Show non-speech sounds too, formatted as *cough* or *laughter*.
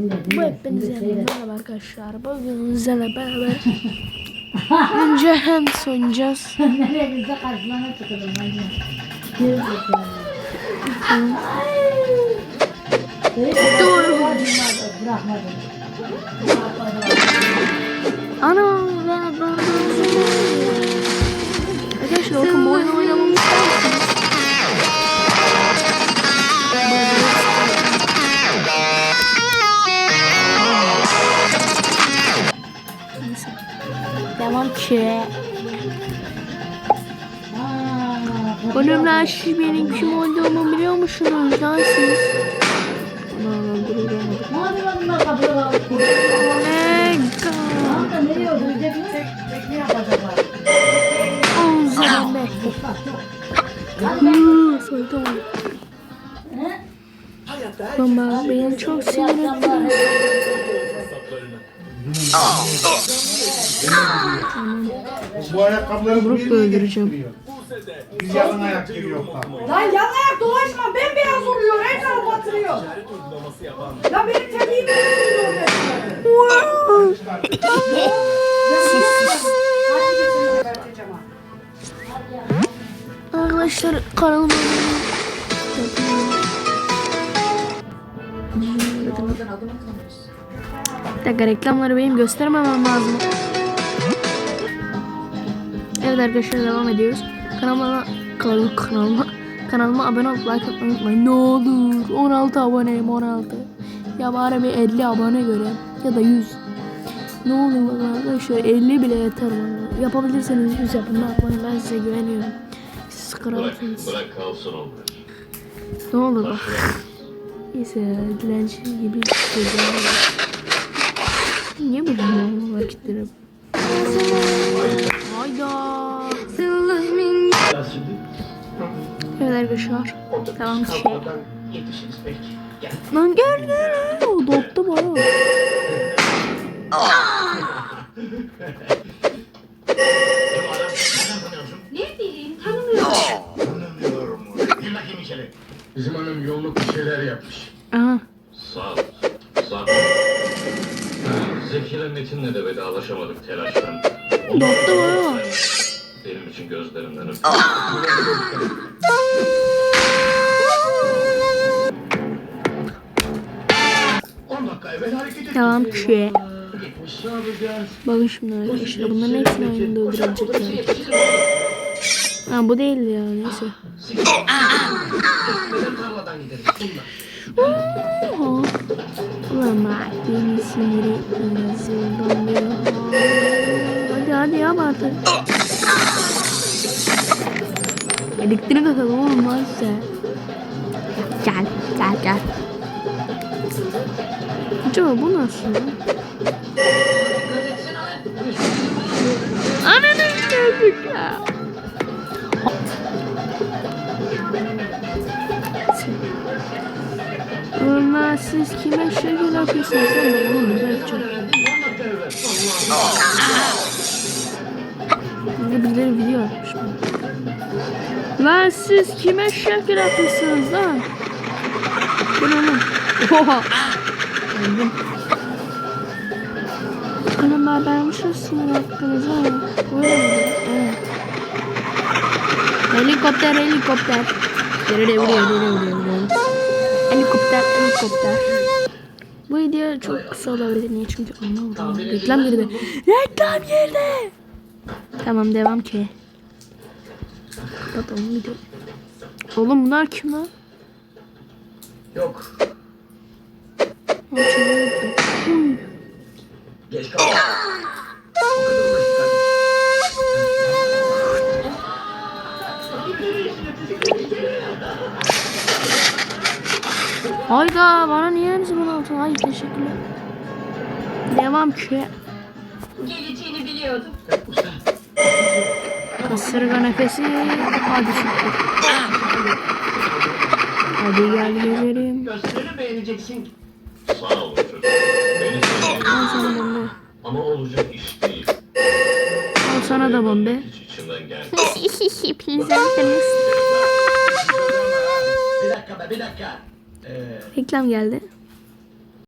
Bu hepinize merhaba arkadaşlar. Bugün sizlerle beraber önce hem oynayacağız. *laughs* Nereye bize karşılığına çıkalım. Doğru. Ana. Devam ki. Aa, Bölümler siz benim kim olduğumu biliyor musunuz lan siz? He? Baba beni çok sinir ettiniz. Bu ayakkabıları Vurup bir öldüreceğim. getiriyor. Biz yalan ayak giriyor. Lan yan ayak dolaşma bembeyaz oluyor her tarafı batırıyor. Ya benim tepkiğimi tutuyor resmen. Hadi gitsin Bir dakika reklamları benim göstermemem lazım. Evet arkadaşlar devam ediyoruz. Kanalıma kanalıma kanalıma kanalıma abone olup like atmayı unutmayın. Ne olur 16 aboneyim 16. Ya bari bir 50 abone göreyim ya da 100. Ne olur bakın arkadaşlar 50 bile yeter bana. Yapabilirseniz 100 yapın ne yapmayın ben size güveniyorum. Siz Bırak, kralsınız. bırak kalsın onlar. Ne olur bak. Neyse dilenci gibi hissediyorum. Niye böyle bu hareketlerim? Hayda. Evet arkadaşlar. Tamam şey. Lan gel gel. O doktu bana. Gir bakayım içeri. Bizim hanım yolluk bir şeyler yapmış. Aha. Sağ ol. Sağ ol. İle Metin'le de vedalaşamadık telaştan. Bana. Benim için gözlerinden öptü. Ettik. Tamam yapacağız? Bakın şimdi arkadaşlar bunların hepsini aynı anda öldürecekler. Ha bu değildi ya neyse. Gideriz? Bunlar. Oha. Ulan bak beni sinir ettiniz. Yoldan bir Hadi hadi yap artık. Elektrik atalım oğlum size. Gel gel gel. Acaba bu nasıl? Ananı gördük ya. Lan siz kime şekil yapıyorsunuz lan ben oğlum ne yapacağım? Burada birileri video atmış bana. Lan siz kime şekil yapıyorsunuz lan? Ne lan? Oha! Öldüm. Anam ben vermişim sinir hakkınızı ama. Böyle mi? Evet. Helikopter helikopter. Nereye vuruyor nereye vuruyor vuruyor. Helikopter helikopter. Bu video çok kısa olabilir. Niye? Çünkü anlamadım. Reklam girdi. Reklam girdi. Tamam devam ki. Kapatalım video. Oğlum bunlar kim lan? Yok. Geç kalma. Hayda bana niye henüz bunu altın? Hayır teşekkürler. Devam ki. Geleceğini biliyordum. Kasırga nefesi. Hadi şükür. Hadi gel gezelim. Gösterini beğeneceksin. Sağ ol çocuk. Beni Al sana bombe. Ama olacak iş değil. Al sana da bombe. Hiç içinden gel. *laughs* Pizzalarınız. Bir dakika be bir dakika. Ee, Reklam geldi.